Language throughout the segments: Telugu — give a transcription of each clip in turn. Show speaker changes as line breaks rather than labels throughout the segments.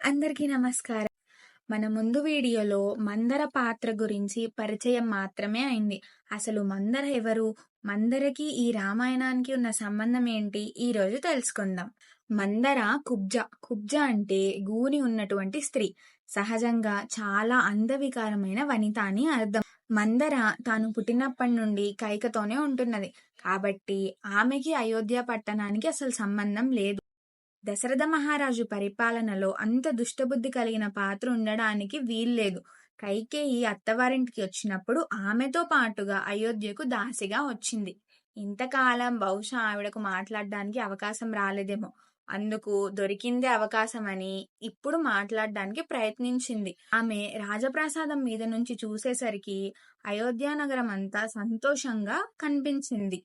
అందరికీ నమస్కారం. మన ముందు వీడియోలో మందర పాత్ర గురించి పరిచయం మాత్రమే అయింది. అసలు మందర ఎవరు? మందరకి ఈ రామాయణానికి ఉన్న సంబంధం ఏంటి? ఈ రోజు తెలుసుకుందాం. మందర కుబ్జ. కుబ్జ అంటే గూని ఉన్నటువంటి స్త్రీ. సహజంగా చాలా అందవికారమైన వనిత అని అర్థం. మందర తాను పుట్టినప్పటి నుండి కైకతోనే ఉంటున్నది. కాబట్టి ఆమెకి అయోధ్య పట్టణానికి అసలు సంబంధం లేదు. దశరథ మహారాజు పరిపాలనలో అంత దుష్టబుద్ధి కలిగిన పాత్ర ఉండడానికి వీల్లేదు. కైకేయి అత్తవారింటికి వచ్చినప్పుడు ఆమెతో పాటుగా అయోధ్యకు దాసిగా వచ్చింది. ఇంతకాలం బహుశా ఆవిడకు మాట్లాడడానికి అవకాశం రాలేదేమో. అందుకు దొరికిందే అవకాశం అని ఇప్పుడు మాట్లాడడానికి ప్రయత్నించింది. ఆమె రాజప్రసాదం మీద నుంచి చూసేసరికి అయోధ్యానగరం అంతా సంతోషంగా కనిపించింది.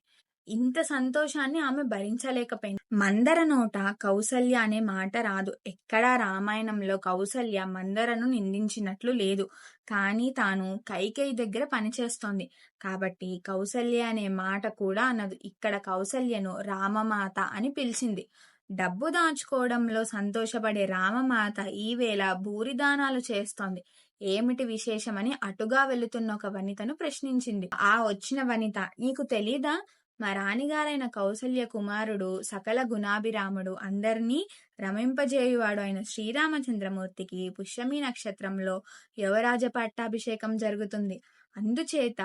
ఇంత సంతోషాన్ని ఆమె భరించలేకపోయింది. మందర నోట కౌసల్య అనే మాట రాదు. ఎక్కడా రామాయణంలో కౌసల్య మందరను నిందించినట్లు లేదు. కానీ తాను కైకేయి దగ్గర పనిచేస్తోంది కాబట్టి కౌసల్య అనే మాట కూడా అన్నది ఇక్కడ కౌసల్యను రామమాత అని పిలిచింది. డబ్బు దాచుకోవడంలో సంతోషపడే రామమాత ఈవేళ భూరిదానాలు చేస్తోంది. ఏమిటి విశేషమని అటుగా వెళుతున్న ఒక వనితను ప్రశ్నించింది. ఆ వచ్చిన వనిత నీకు తెలీదా? మా రాణిగారైన కౌసల్య కుమారుడు సకల గుణాభిరాముడు అందరినీ రమింపజేయువాడు అయిన శ్రీరామచంద్రమూర్తికి పుష్యమి నక్షత్రంలో యువరాజ పట్టాభిషేకం జరుగుతుంది. అందుచేత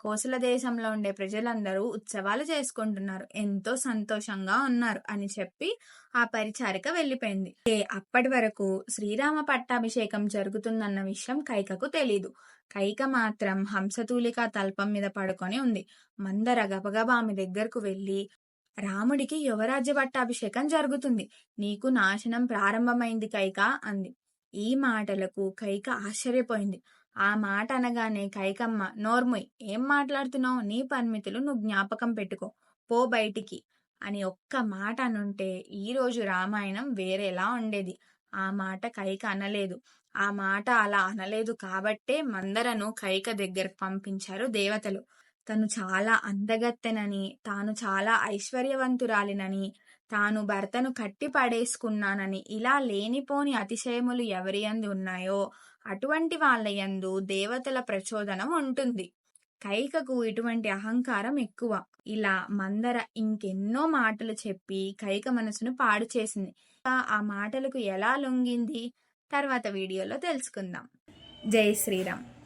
కోసల దేశంలో ఉండే ప్రజలందరూ ఉత్సవాలు చేసుకుంటున్నారు. ఎంతో సంతోషంగా ఉన్నారు అని చెప్పి ఆ పరిచారిక వెళ్ళిపోయింది. అప్పటి వరకు శ్రీరామ పట్టాభిషేకం జరుగుతుందన్న విషయం కైకకు తెలీదు. కైక మాత్రం హంసతూలిక తల్పం మీద పడుకొని ఉంది. మందర గబగబా ఆమె దగ్గరకు వెళ్ళి రాముడికి యువరాజ్య పట్టాభిషేకం జరుగుతుంది. నీకు నాశనం ప్రారంభమైంది కైక అంది. ఈ మాటలకు కైక ఆశ్చర్యపోయింది. ఆ మాట అనగానే కైకమ్మ నోర్ముయ్ ఏం మాట్లాడుతున్నావు? నీ పరిమితులు నువ్వు జ్ఞాపకం పెట్టుకో పో బయటికి అని ఒక్క మాట అనుంటే ఈరోజు రామాయణం వేరేలా ఉండేది. ఆ మాట కైక అనలేదు. ఆ మాట అలా అనలేదు కాబట్టే మందరను కైక దగ్గరకు పంపించారు దేవతలు. తను చాలా అందగత్తెనని తాను చాలా ఐశ్వర్యవంతురాలినని తాను భర్తను కట్టి పడేసుకున్నానని ఇలా లేనిపోని అతిశయములు ఎవరి అంది ఉన్నాయో అటువంటి వాళ్ళ యందు దేవతల ప్రచోదనం ఉంటుంది. కైకకు ఇటువంటి అహంకారం ఎక్కువ. ఇలా మందర ఇంకెన్నో మాటలు చెప్పి కైక మనసును పాడు చేసింది. ఆ మాటలకు ఎలా లొంగింది? తర్వాత వీడియోలో తెలుసుకుందాం. జై శ్రీరామ్.